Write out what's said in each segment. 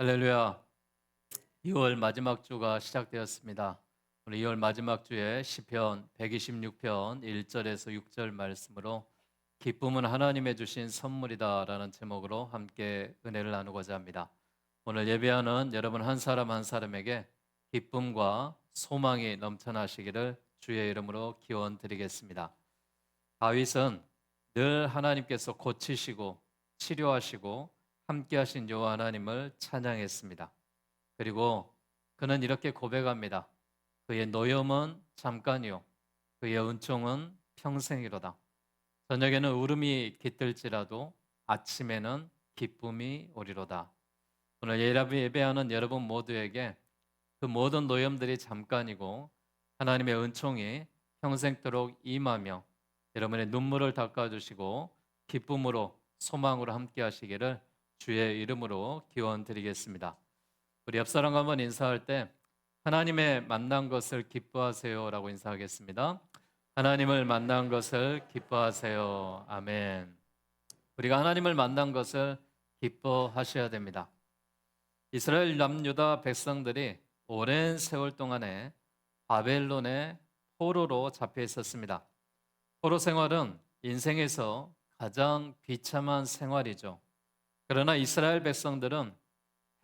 할렐루야. 2월 마지막 주가 시작되었습니다. 오늘 2월 마지막 주에 시편 126편 1절에서 6절 말씀으로 기쁨은 하나님의 주신 선물이다라는 제목으로 함께 은혜를 나누고자 합니다. 오늘 예배하는 여러분 한 사람 한 사람에게 기쁨과 소망이 넘쳐나시기를 주의 이름으로 기원 드리겠습니다. 다윗은 늘 하나님께서 고치시고 치료하시고 함께 하신 여호와 하나님을 찬양했습니다. 그리고 그는 이렇게 고백합니다. 그의 노염은 잠깐이요 그의 은총은 평생이로다. 저녁에는 울음이 깃들지라도 아침에는 기쁨이 오리로다. 오늘 예라비 예배하는 여러분 모두에게 그 모든 노염들이 잠깐이고 하나님의 은총이 평생도록 임하며 여러분의 눈물을 닦아주시고 기쁨으로 소망으로 함께 하시기를 주의 이름으로 기원 드리겠습니다. 우리 옆 사람과 한번 인사할 때 하나님의 만난 것을 기뻐하세요라고 인사하겠습니다. 하나님을 만난 것을 기뻐하세요. 아멘. 우리가 하나님을 만난 것을 기뻐하셔야 됩니다. 이스라엘 남유다 백성들이 오랜 세월 동안에 바벨론의 포로로 잡혀 있었습니다. 포로 생활은 인생에서 가장 비참한 생활이죠. 그러나 이스라엘 백성들은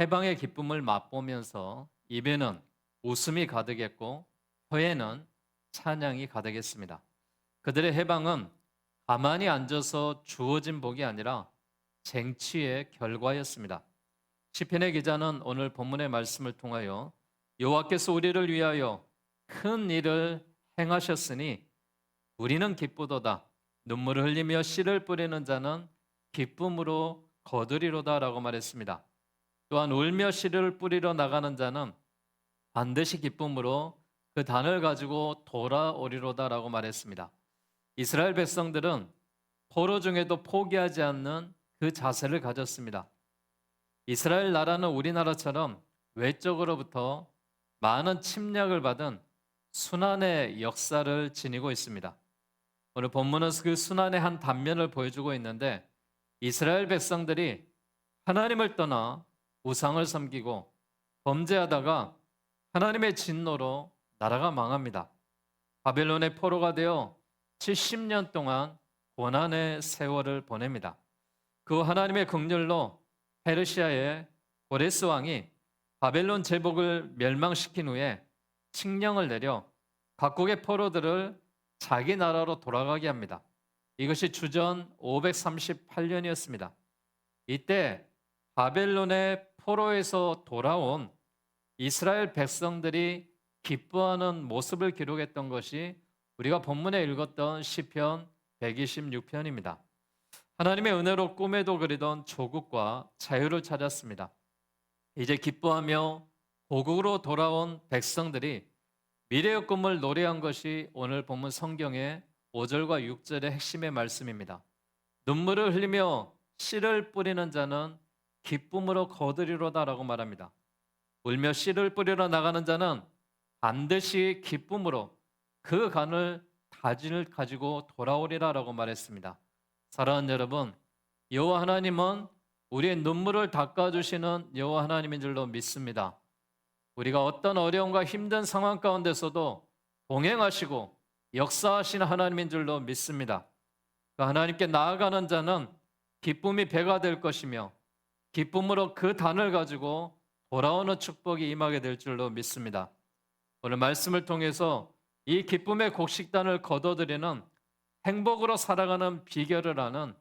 해방의 기쁨을 맛보면서 입에는 웃음이 가득했고 혀에는 찬양이 가득했습니다. 그들의 해방은 가만히 앉아서 주어진 복이 아니라 쟁취의 결과였습니다. 시편의 기자는 오늘 본문의 말씀을 통하여 여호와께서 우리를 위하여 큰 일을 행하셨으니 우리는 기쁘도다. 눈물을 흘리며 씨를 뿌리는 자는 기쁨으로 거두리로다라고 말했습니다. 또한 울며 씨를 뿌리러 나가는 자는 반드시 기쁨으로 그 단을 가지고 돌아오리로다라고 말했습니다. 이스라엘 백성들은 포로 중에도 포기하지 않는 그 자세를 가졌습니다. 이스라엘 나라는 우리나라처럼 외적으로부터 많은 침략을 받은 순환의 역사를 지니고 있습니다. 오늘 본문은 그 순환의 한 단면을 보여주고 있는데 이스라엘 백성들이 하나님을 떠나 우상을 섬기고 범죄하다가 하나님의 진노로 나라가 망합니다. 바벨론의 포로가 되어 70년 동안 고난의 세월을 보냅니다. 그 하나님의 긍휼로 페르시아의 고레스 왕이 바벨론 제복을 멸망시킨 후에 칙령을 내려 각국의 포로들을 자기 나라로 돌아가게 합니다. 이것이 주전 538년이었습니다. 이때 바벨론의 포로에서 돌아온 이스라엘 백성들이 기뻐하는 모습을 기록했던 것이 우리가 본문에 읽었던 시편 126편입니다. 하나님의 은혜로 꿈에도 그리던 조국과 자유를 찾았습니다. 이제 기뻐하며 고국으로 돌아온 백성들이 미래의 꿈을 노래한 것이 오늘 본문 성경의 5절과 6절의 핵심의 말씀입니다. 눈물을 흘리며 씨를 뿌리는 자는 기쁨으로 거두리로다라고 말합니다. 울며 씨를 뿌리러 나가는 자는 반드시 기쁨으로 그 간을 다진을 가지고 돌아오리라라고 말했습니다. 사랑하는 여러분, 여호와 하나님은 우리의 눈물을 닦아 주시는 여호와 하나님인 줄로 믿습니다. 우리가 어떤 어려움과 힘든 상황 가운데서도 동행하시고 역사하시는 하나님인 줄로 믿습니다. 그 하나님께 나아가는 자는 기쁨이 배가 될 것이며 기쁨으로 그 단을 가지고 돌아오는 축복이 임하게 될 줄로 믿습니다. 오늘 말씀을 통해서 이 기쁨의 곡식단을 거둬들이는 행복으로 살아가는 비결을 아는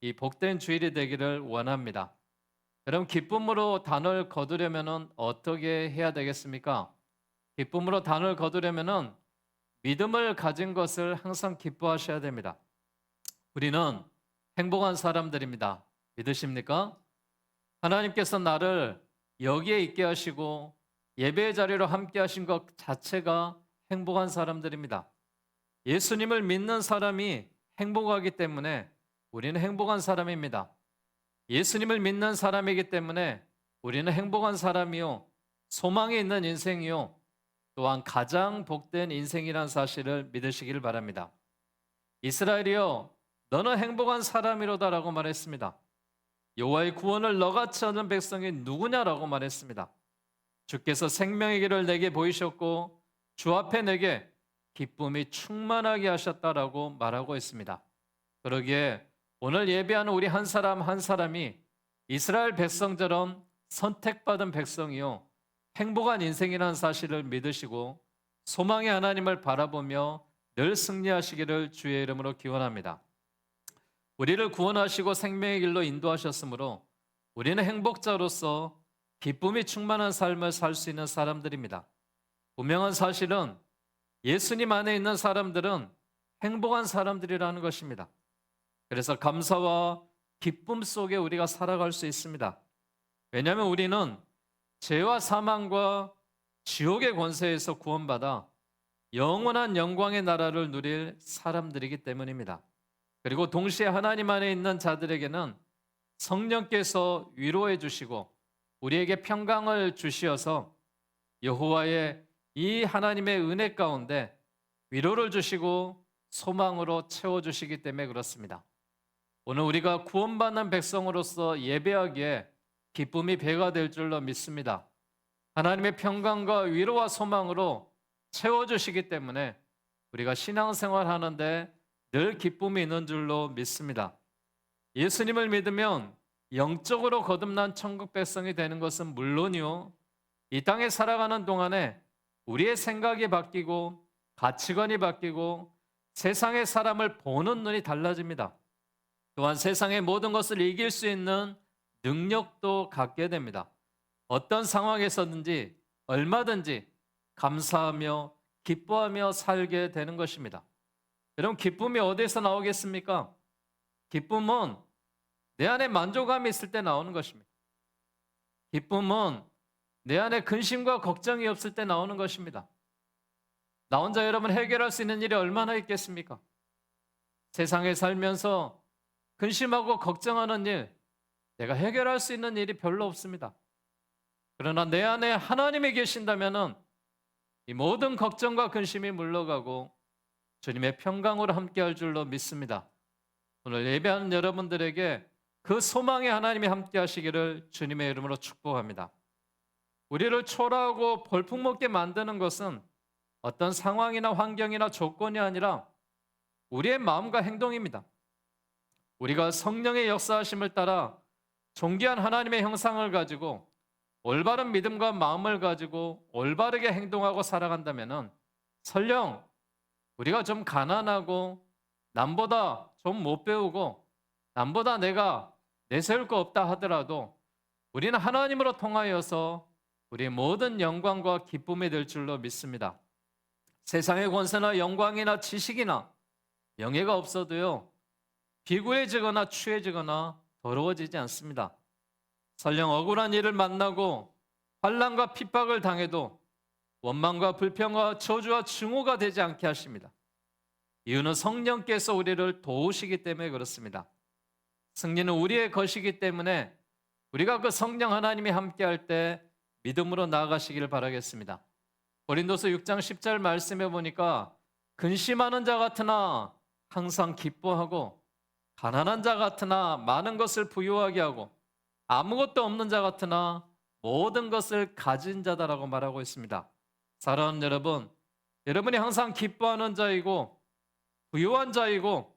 이 복된 주일이 되기를 원합니다. 여러분 기쁨으로 단을 거두려면 어떻게 해야 되겠습니까? 기쁨으로 단을 거두려면 믿음을 가진 것을 항상 기뻐하셔야 됩니다. 우리는 행복한 사람들입니다. 믿으십니까? 하나님께서 나를 여기에 있게 하시고 예배의 자리로 함께 하신 것 자체가 행복한 사람들입니다. 예수님을 믿는 사람이 행복하기 때문에 우리는 행복한 사람입니다. 예수님을 믿는 사람이기 때문에 우리는 행복한 사람이요. 소망이 있는 인생이요. 또한 가장 복된 인생이란 사실을 믿으시기를 바랍니다. 이스라엘이여, 너는 행복한 사람이로다라고 말했습니다. 여호와의 구원을 너같이 하는 백성이 누구냐라고 말했습니다. 주께서 생명의 길을 내게 보이셨고 주 앞에 내게 기쁨이 충만하게 하셨다라고 말하고 있습니다. 그러기에 오늘 예배하는 우리 한 사람 한 사람이 이스라엘 백성처럼 선택받은 백성이요 행복한 인생이라는 사실을 믿으시고 소망의 하나님을 바라보며 늘 승리하시기를 주의 이름으로 기원합니다. 우리를 구원하시고 생명의 길로 인도하셨으므로 우리는 행복자로서 기쁨이 충만한 삶을 살 수 있는 사람들입니다. 분명한 사실은 예수님 안에 있는 사람들은 행복한 사람들이라는 것입니다. 그래서 감사와 기쁨 속에 우리가 살아갈 수 있습니다. 왜냐하면 우리는 죄와 사망과 지옥의 권세에서 구원받아 영원한 영광의 나라를 누릴 사람들이기 때문입니다. 그리고 동시에 하나님 안에 있는 자들에게는 성령께서 위로해 주시고 우리에게 평강을 주시어서 여호와의 이 하나님의 은혜 가운데 위로를 주시고 소망으로 채워 주시기 때문에 그렇습니다. 오늘 우리가 구원받는 백성으로서 예배하기에 기쁨이 배가 될 줄로 믿습니다. 하나님의 평강과 위로와 소망으로 채워 주시기 때문에 우리가 신앙생활 하는데 늘 기쁨이 있는 줄로 믿습니다. 예수님을 믿으면 영적으로 거듭난 천국 백성이 되는 것은 물론이요. 이 땅에 살아가는 동안에 우리의 생각이 바뀌고 가치관이 바뀌고 세상의 사람을 보는 눈이 달라집니다. 또한 세상의 모든 것을 이길 수 있는 능력도 갖게 됩니다. 어떤 상황에서든지 얼마든지 감사하며 기뻐하며 살게 되는 것입니다. 여러분 기쁨이 어디에서 나오겠습니까? 기쁨은 내 안에 만족감이 있을 때 나오는 것입니다. 기쁨은 내 안에 근심과 걱정이 없을 때 나오는 것입니다. 나 혼자 여러분 해결할 수 있는 일이 얼마나 있겠습니까? 세상에 살면서 근심하고 걱정하는 일, 내가 해결할 수 있는 일이 별로 없습니다. 그러나 내 안에 하나님이 계신다면은 이 모든 걱정과 근심이 물러가고 주님의 평강으로 함께할 줄로 믿습니다. 오늘 예배하는 여러분들에게 그 소망의 하나님이 함께하시기를 주님의 이름으로 축복합니다. 우리를 초라하고 벌풍먹게 만드는 것은 어떤 상황이나 환경이나 조건이 아니라 우리의 마음과 행동입니다. 우리가 성령의 역사하심을 따라 존귀한 하나님의 형상을 가지고 올바른 믿음과 마음을 가지고 올바르게 행동하고 살아간다면은 설령 우리가 좀 가난하고 남보다 좀 못 배우고 남보다 내가 내세울 거 없다 하더라도 우리는 하나님으로 통하여서 우리의 모든 영광과 기쁨이 될 줄로 믿습니다. 세상의 권세나 영광이나 지식이나 명예가 없어도요. 비구해지거나 추해지거나 더러워지지 않습니다. 설령 억울한 일을 만나고 환란과 핍박을 당해도 원망과 불평과 저주와 증오가 되지 않게 하십니다. 이유는 성령께서 우리를 도우시기 때문에 그렇습니다. 승리는 우리의 것이기 때문에 우리가 그 성령 하나님이 함께할 때 믿음으로 나아가시기를 바라겠습니다. 고린도서 6장 10절 말씀해 보니까 근심하는 자 같으나 항상 기뻐하고 가난한 자 같으나 많은 것을 부유하게 하고 아무것도 없는 자 같으나 모든 것을 가진 자다라고 말하고 있습니다. 사랑하는 여러분, 여러분이 항상 기뻐하는 자이고 부유한 자이고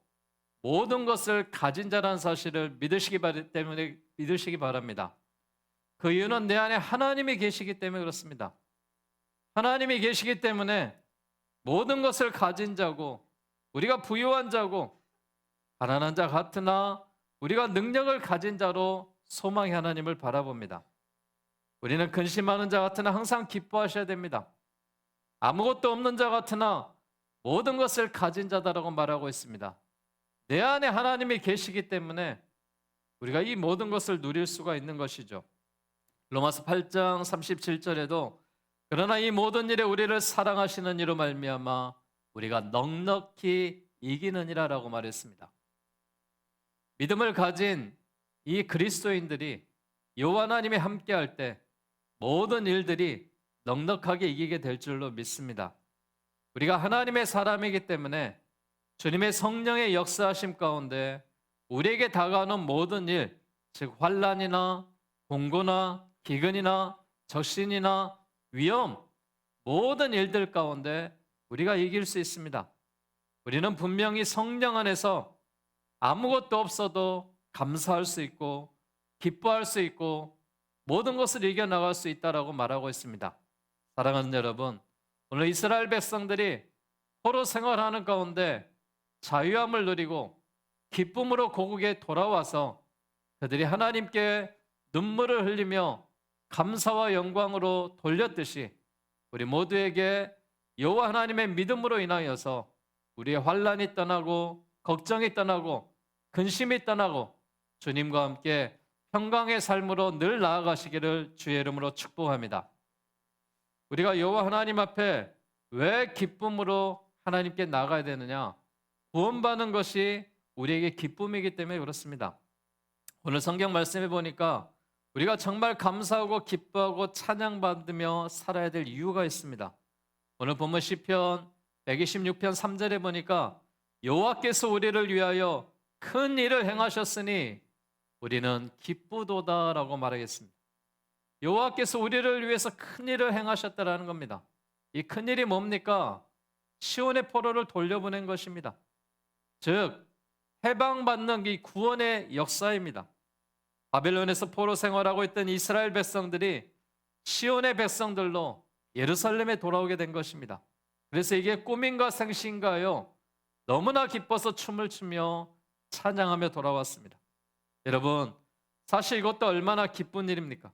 모든 것을 가진 자라는 사실을 믿으시기 바기 때문에 믿으시기 바랍니다. 그 이유는 내 안에 하나님이 계시기 때문에 그렇습니다. 하나님이 계시기 때문에 모든 것을 가진 자고 우리가 부유한 자고 가난한 자 같으나 우리가 능력을 가진 자로 소망의 하나님을 바라봅니다. 우리는 근심하는 자 같으나 항상 기뻐하셔야 됩니다. 아무것도 없는 자 같으나 모든 것을 가진 자다라고 말하고 있습니다. 내 안에 하나님이 계시기 때문에 우리가 이 모든 것을 누릴 수가 있는 것이죠. 로마서 8장 37절에도 그러나 이 모든 일에 우리를 사랑하시는 이로 말미암아 우리가 넉넉히 이기느니라라고 말했습니다. 믿음을 가진 이 그리스도인들이 여호와 하나님이 함께할 때 모든 일들이 넉넉하게 이기게 될 줄로 믿습니다. 우리가 하나님의 사람이기 때문에 주님의 성령의 역사하심 가운데 우리에게 다가오는 모든 일, 즉 환란이나 공고나 기근이나 적신이나 위험 모든 일들 가운데 우리가 이길 수 있습니다. 우리는 분명히 성령 안에서 아무것도 없어도 감사할 수 있고 기뻐할 수 있고 모든 것을 이겨 나갈 수 있다라고 말하고 있습니다. 사랑하는 여러분, 오늘 이스라엘 백성들이 포로 생활하는 가운데 자유함을 누리고 기쁨으로 고국에 돌아와서 그들이 하나님께 눈물을 흘리며 감사와 영광으로 돌렸듯이 우리 모두에게 여호와 하나님의 믿음으로 인하여서 우리의 환란이 떠나고 걱정이 떠나고 근심이 떠나고 주님과 함께 평강의 삶으로 늘 나아가시기를 주의 이름으로 축복합니다. 우리가 여호와 하나님 앞에 왜 기쁨으로 하나님께 나가야 되느냐? 구원받는 것이 우리에게 기쁨이기 때문에 그렇습니다. 오늘 성경 말씀해 보니까 우리가 정말 감사하고 기뻐하고 찬양받으며 살아야 될 이유가 있습니다. 오늘 본문 시편 126편 3절에 보니까 여호와께서 우리를 위하여 큰 일을 행하셨으니 우리는 기쁘도다라고 말하겠습니다. 여호와께서 우리를 위해서 큰 일을 행하셨다라는 겁니다. 이 큰 일이 뭡니까? 시온의 포로를 돌려보낸 것입니다. 즉 해방받는 이 구원의 역사입니다. 바벨론에서 포로 생활하고 있던 이스라엘 백성들이 시온의 백성들로 예루살렘에 돌아오게 된 것입니다. 그래서 이게 꿈인가 생신가요? 너무나 기뻐서 춤을 추며 찬양하며 돌아왔습니다. 여러분, 사실 이것도 얼마나 기쁜 일입니까?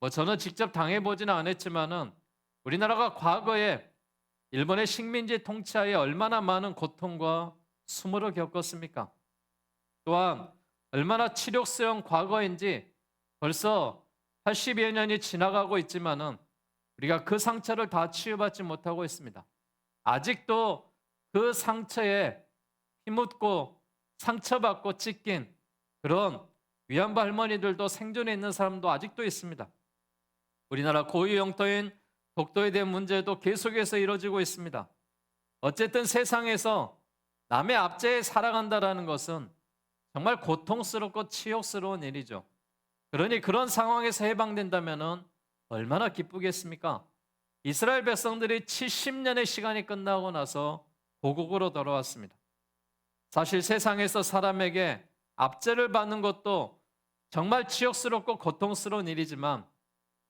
뭐 저는 직접 당해보지는 않았지만은 우리나라가 과거에 일본의 식민지 통치하에 얼마나 많은 고통과 수모를 겪었습니까? 또한 얼마나 치욕스러운 과거인지 벌써 80여 년이 지나가고 있지만은 우리가 그 상처를 다 치유받지 못하고 있습니다. 아직도 그 상처에 힘묻고 상처받고 찢긴 그런 위안부 할머니들도 생존해 있는 사람도 아직도 있습니다. 우리나라 고유 영토인 독도에 대한 문제도 계속해서 이루어지고 있습니다. 어쨌든 세상에서 남의 압제에 살아간다라는 것은 정말 고통스럽고 치욕스러운 일이죠. 그러니 그런 상황에서 해방된다면 얼마나 기쁘겠습니까? 이스라엘 백성들이 70년의 시간이 끝나고 나서 고국으로 돌아왔습니다. 사실 세상에서 사람에게 압제를 받는 것도 정말 치욕스럽고 고통스러운 일이지만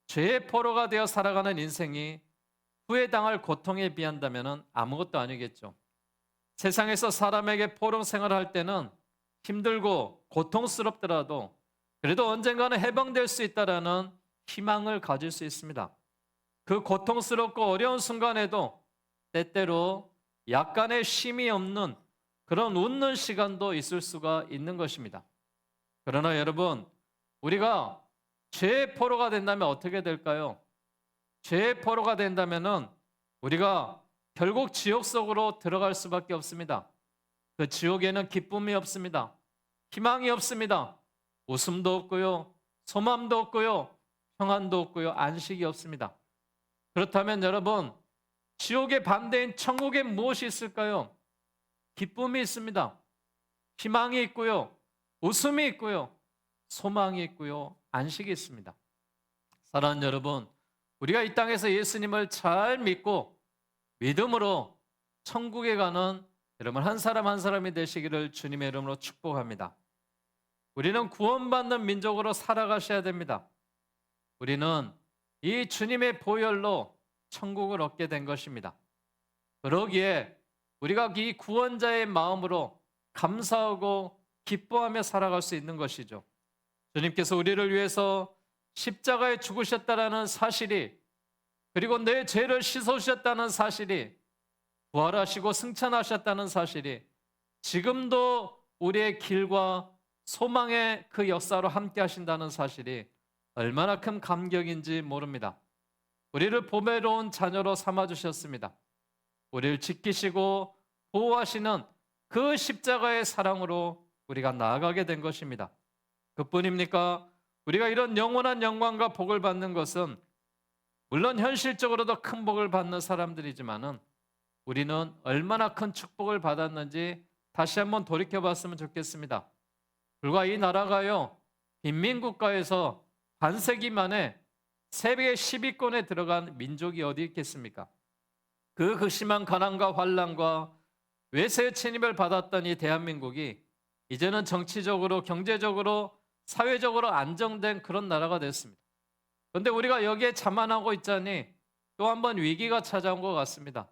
죄의 포로가 되어 살아가는 인생이 후회 당할 고통에 비한다면 아무것도 아니겠죠. 세상에서 사람에게 포로 생활할 때는 힘들고 고통스럽더라도 그래도 언젠가는 해방될 수 있다라는 희망을 가질 수 있습니다. 그 고통스럽고 어려운 순간에도 때때로 약간의 쉼이 없는 그런 웃는 시간도 있을 수가 있는 것입니다. 그러나 여러분, 우리가 죄의 포로가 된다면 어떻게 될까요? 죄의 포로가 된다면은 우리가 결국 지옥 속으로 들어갈 수밖에 없습니다. 그 지옥에는 기쁨이 없습니다. 희망이 없습니다. 웃음도 없고요. 소망도 없고요. 평안도 없고요. 안식이 없습니다. 그렇다면 여러분, 지옥의 반대인 천국에 무엇이 있을까요? 기쁨이 있습니다. 희망이 있고요. 웃음이 있고요. 소망이 있고요. 안식이 있습니다. 사랑하는 여러분, 우리가 이 땅에서 예수님을 잘 믿고 믿음으로 천국에 가는 여러분 한 사람 한 사람이 되시기를 주님의 이름으로 축복합니다. 우리는 구원받는 민족으로 살아가셔야 됩니다. 우리는 이 주님의 보혈로 천국을 얻게 된 것입니다. 그러기에 우리가 이 구원자의 마음으로 감사하고 기뻐하며 살아갈 수 있는 것이죠. 주님께서 우리를 위해서 십자가에 죽으셨다라는 사실이 그리고 내 죄를 씻어주셨다는 사실이 부활하시고 승천하셨다는 사실이 지금도 우리의 길과 소망의 그 역사로 함께 하신다는 사실이 얼마나 큰 감격인지 모릅니다. 우리를 보배로운 자녀로 삼아 주셨습니다. 우리를 지키시고 보호하시는 그 십자가의 사랑으로 우리가 나아가게 된 것입니다. 그뿐입니까? 우리가 이런 영원한 영광과 복을 받는 것은 물론 현실적으로도 큰 복을 받는 사람들이지만은 우리는 얼마나 큰 축복을 받았는지 다시 한번 돌이켜 봤으면 좋겠습니다. 불과 이 나라가요. 빈민국가에서 반세기 만에 세계 10위권에 들어간 민족이 어디 있겠습니까? 그 극심한 가난과 환란과 외세 침입을 받았던 이 대한민국이 이제는 정치적으로 경제적으로 사회적으로 안정된 그런 나라가 됐습니다. 그런데 우리가 여기에 자만하고 있자니 또 한 번 위기가 찾아온 것 같습니다.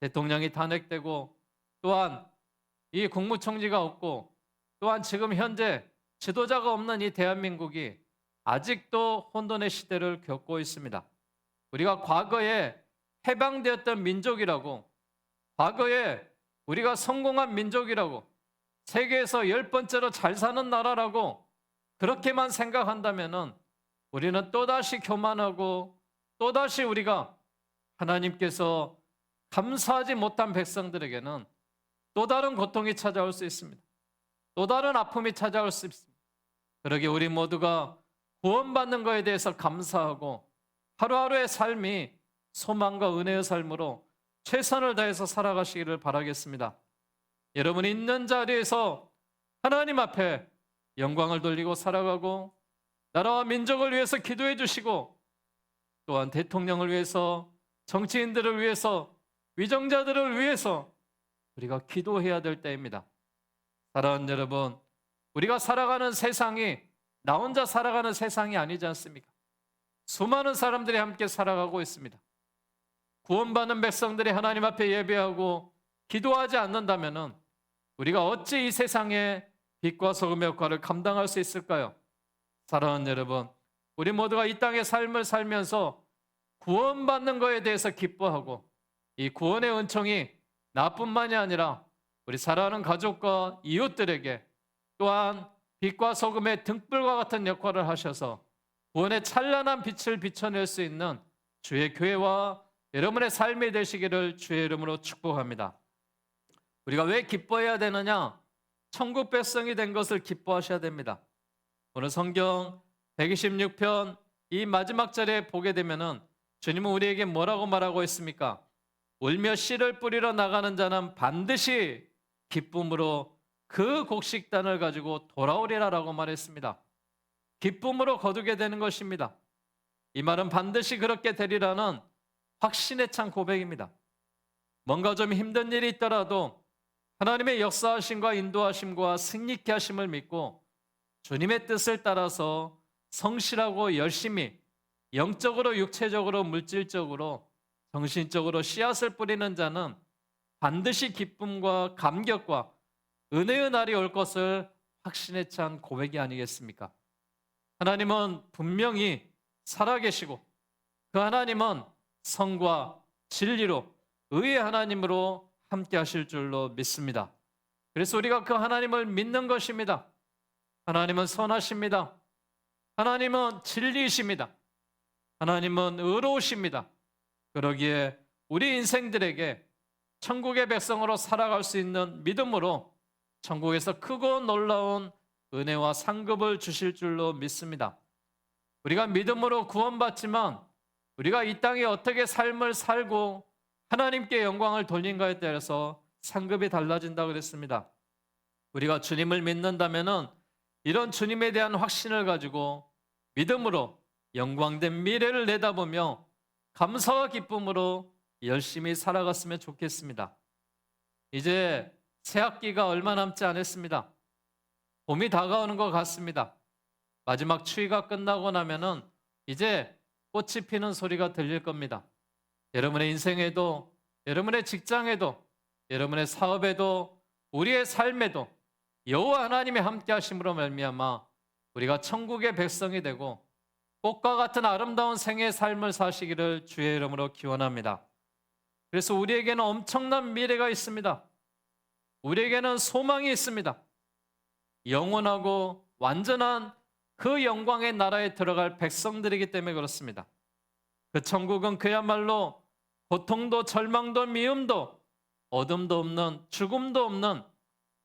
대통령이 탄핵되고 또한 이 국무총리가 없고 또한 지금 현재 지도자가 없는 이 대한민국이 아직도 혼돈의 시대를 겪고 있습니다. 우리가 과거에 해방되었던 민족이라고 과거에 우리가 성공한 민족이라고 세계에서 열 번째로 잘 사는 나라라고 그렇게만 생각한다면은 우리는 또다시 교만하고 또다시 우리가 하나님께서 감사하지 못한 백성들에게는 또 다른 고통이 찾아올 수 있습니다. 또 다른 아픔이 찾아올 수 있습니다. 그러게 우리 모두가 구원받는 것에 대해서 감사하고 하루하루의 삶이 소망과 은혜의 삶으로 최선을 다해서 살아가시기를 바라겠습니다. 여러분 있는 자리에서 하나님 앞에 영광을 돌리고 살아가고 나라와 민족을 위해서 기도해 주시고 또한 대통령을 위해서 정치인들을 위해서 위정자들을 위해서 우리가 기도해야 될 때입니다. 사랑하는 여러분, 우리가 살아가는 세상이 나 혼자 살아가는 세상이 아니지 않습니까? 수많은 사람들이 함께 살아가고 있습니다. 구원받는 백성들이 하나님 앞에 예배하고 기도하지 않는다면은 우리가 어찌 이 세상에 빛과 소금의 역할을 감당할 수 있을까요? 사랑하는 여러분, 우리 모두가 이 땅의 삶을 살면서 구원받는 것에 대해서 기뻐하고 이 구원의 은총이 나뿐만이 아니라 우리 사랑하는 가족과 이웃들에게 또한 빛과 소금의 등불과 같은 역할을 하셔서 구원의 찬란한 빛을 비춰낼 수 있는 주의 교회와 여러분의 삶이 되시기를 주의 이름으로 축복합니다. 우리가 왜 기뻐해야 되느냐? 천국 백성이 된 것을 기뻐하셔야 됩니다. 오늘 성경 126편 이 마지막 절에 보게 되면은 주님은 우리에게 뭐라고 말하고 있습니까? 울며 씨를 뿌리러 나가는 자는 반드시 기쁨으로 그 곡식단을 가지고 돌아오리라라고 말했습니다. 기쁨으로 거두게 되는 것입니다. 이 말은 반드시 그렇게 되리라는 확신에 찬 고백입니다. 뭔가 좀 힘든 일이 있더라도 하나님의 역사하심과 인도하심과 승리케 하심을 믿고 주님의 뜻을 따라서 성실하고 열심히 영적으로 육체적으로 물질적으로 정신적으로 씨앗을 뿌리는 자는 반드시 기쁨과 감격과 은혜의 날이 올 것을 확신에 찬 고백이 아니겠습니까? 하나님은 분명히 살아계시고 그 하나님은 성과 진리로 의의 하나님으로 함께 하실 줄로 믿습니다. 그래서 우리가 그 하나님을 믿는 것입니다. 하나님은 선하십니다. 하나님은 진리이십니다. 하나님은 의로우십니다. 그러기에 우리 인생들에게 천국의 백성으로 살아갈 수 있는 믿음으로 천국에서 크고 놀라운 은혜와 상급을 주실 줄로 믿습니다. 우리가 믿음으로 구원받지만 우리가 이 땅에 어떻게 삶을 살고 하나님께 영광을 돌린가에 따라서 상급이 달라진다 그랬습니다. 우리가 주님을 믿는다면은 이런 주님에 대한 확신을 가지고 믿음으로 영광된 미래를 내다보며 감사와 기쁨으로 열심히 살아갔으면 좋겠습니다. 이제 새 학기가 얼마 남지 않았습니다. 봄이 다가오는 것 같습니다. 마지막 추위가 끝나고 나면은 이제 꽃이 피는 소리가 들릴 겁니다. 여러분의 인생에도, 여러분의 직장에도, 여러분의 사업에도, 우리의 삶에도 여호와 하나님의 함께 하심으로 말미암아 우리가 천국의 백성이 되고 꽃과 같은 아름다운 생의 삶을 사시기를 주의 이름으로 기원합니다. 그래서 우리에게는 엄청난 미래가 있습니다. 우리에게는 소망이 있습니다. 영원하고 완전한 그 영광의 나라에 들어갈 백성들이기 때문에 그렇습니다. 그 천국은 그야말로 고통도 절망도 미움도 어둠도 없는 죽음도 없는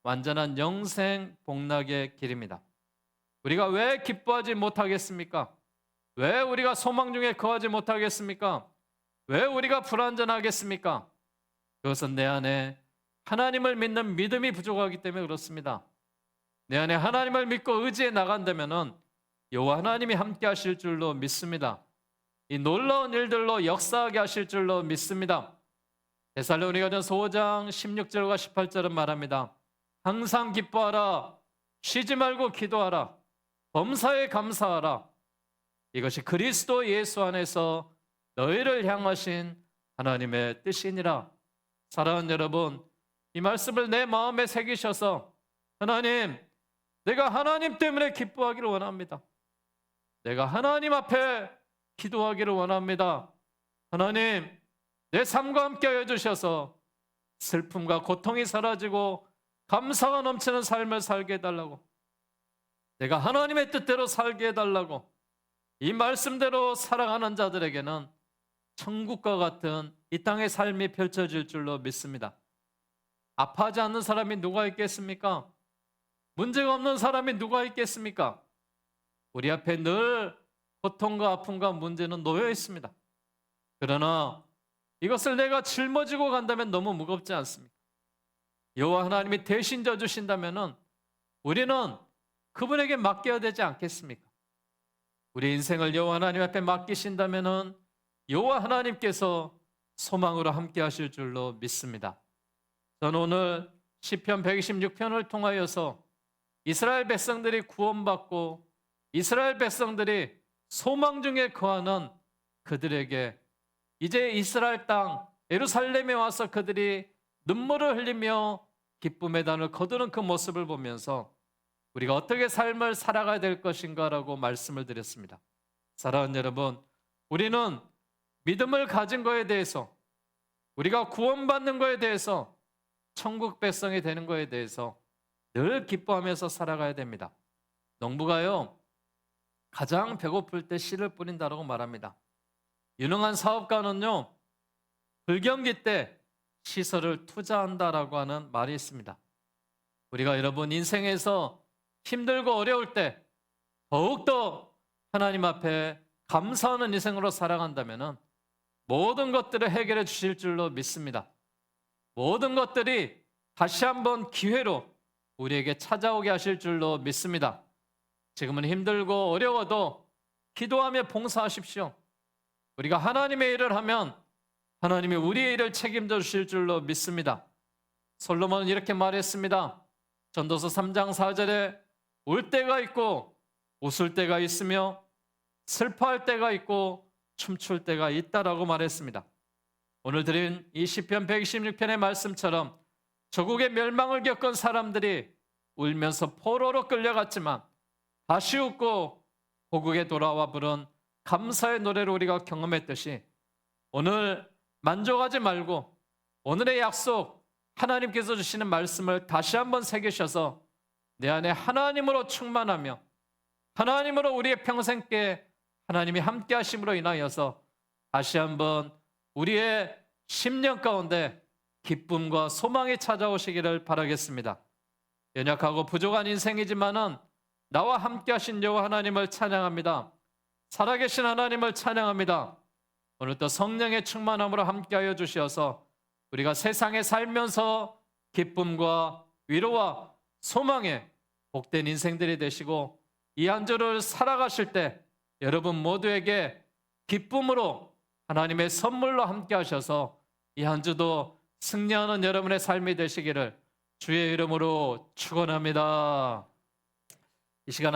완전한 영생 복락의 길입니다. 우리가 왜 기뻐하지 못하겠습니까? 왜 우리가 소망 중에 거하지 못하겠습니까? 왜 우리가 불완전하겠습니까? 그것은 내 안에 하나님을 믿는 믿음이 부족하기 때문에 그렇습니다. 내 안에 하나님을 믿고 의지해 나간다면은 여호와 하나님이 함께 하실 줄로 믿습니다. 이 놀라운 일들로 역사하게 하실 줄로 믿습니다. 데살로니가전서 5장 16절과 18절은 말합니다. 항상 기뻐하라 쉬지 말고 기도하라 범사에 감사하라 이것이 그리스도 예수 안에서 너희를 향하신 하나님의 뜻이니라. 사랑하는 여러분, 이 말씀을 내 마음에 새기셔서 하나님, 내가 하나님 때문에 기뻐하기를 원합니다. 내가 하나님 앞에 기도하기를 원합니다. 하나님, 내 삶과 함께 해 주셔서 슬픔과 고통이 사라지고 감사가 넘치는 삶을 살게 해달라고. 내가 하나님의 뜻대로 살게 해달라고. 이 말씀대로 살아가는 자들에게는 천국과 같은 이 땅의 삶이 펼쳐질 줄로 믿습니다. 아파하지 않는 사람이 누가 있겠습니까? 문제가 없는 사람이 누가 있겠습니까? 우리 앞에 늘 고통과 아픔과 문제는 놓여 있습니다. 그러나 이것을 내가 짊어지고 간다면 너무 무겁지 않습니까? 여호와 하나님이 대신 져 주신다면은 우리는 그분에게 맡겨야 되지 않겠습니까? 우리 인생을 여호와 하나님 앞에 맡기신다면은 여호와 하나님께서 소망으로 함께 하실 줄로 믿습니다. 저는 오늘 시편 126편을 통하여서 이스라엘 백성들이 구원받고 이스라엘 백성들이 소망 중에 거하는 그들에게 이제 이스라엘 땅 예루살렘에 와서 그들이 눈물을 흘리며 기쁨의 단을 거두는 그 모습을 보면서 우리가 어떻게 삶을 살아가야 될 것인가라고 말씀을 드렸습니다. 사랑하는 여러분, 우리는 믿음을 가진 거에 대해서 우리가 구원받는 거에 대해서 천국 백성이 되는 거에 대해서 늘 기뻐하면서 살아가야 됩니다. 농부가요 가장 배고플 때 씨를 뿌린다라고 말합니다. 유능한 사업가는요 불경기 때 시설을 투자한다라고 하는 말이 있습니다. 우리가 여러분 인생에서 힘들고 어려울 때 더욱더 하나님 앞에 감사하는 인생으로 살아간다면은 모든 것들을 해결해 주실 줄로 믿습니다. 모든 것들이 다시 한번 기회로 우리에게 찾아오게 하실 줄로 믿습니다. 지금은 힘들고 어려워도 기도하며 봉사하십시오. 우리가 하나님의 일을 하면 하나님이 우리의 일을 책임져 주실 줄로 믿습니다. 솔로몬은 이렇게 말했습니다. 전도서 3장 4절에 울 때가 있고 웃을 때가 있으며 슬퍼할 때가 있고 춤출 때가 있다라고 말했습니다. 오늘 드린 이 시편 126편의 말씀처럼 조국의 멸망을 겪은 사람들이 울면서 포로로 끌려갔지만 웃고 고국에 돌아와 부른 감사의 노래를 우리가 경험했듯이 오늘 만족하지 말고 오늘의 약속 하나님께서 주시는 말씀을 다시 한번 새기셔서 내 안에 하나님으로 충만하며 하나님으로 우리의 평생께 하나님이 함께 하심으로 인하여서 다시 한번 우리의 10년 가운데 기쁨과 소망이 찾아오시기를 바라겠습니다. 연약하고 부족한 인생이지만은 나와 함께 하신 여호와 하나님을 찬양합니다. 살아계신 하나님을 찬양합니다. 오늘도 성령의 충만함으로 함께하여 주시어서 우리가 세상에 살면서 기쁨과 위로와 소망의 복된 인생들이 되시고 이 한 주를 살아가실 때 여러분 모두에게 기쁨으로 하나님의 선물로 함께 하셔서 이 한 주도 승리하는 여러분의 삶이 되시기를 주의 이름으로 축원합니다. 이 시간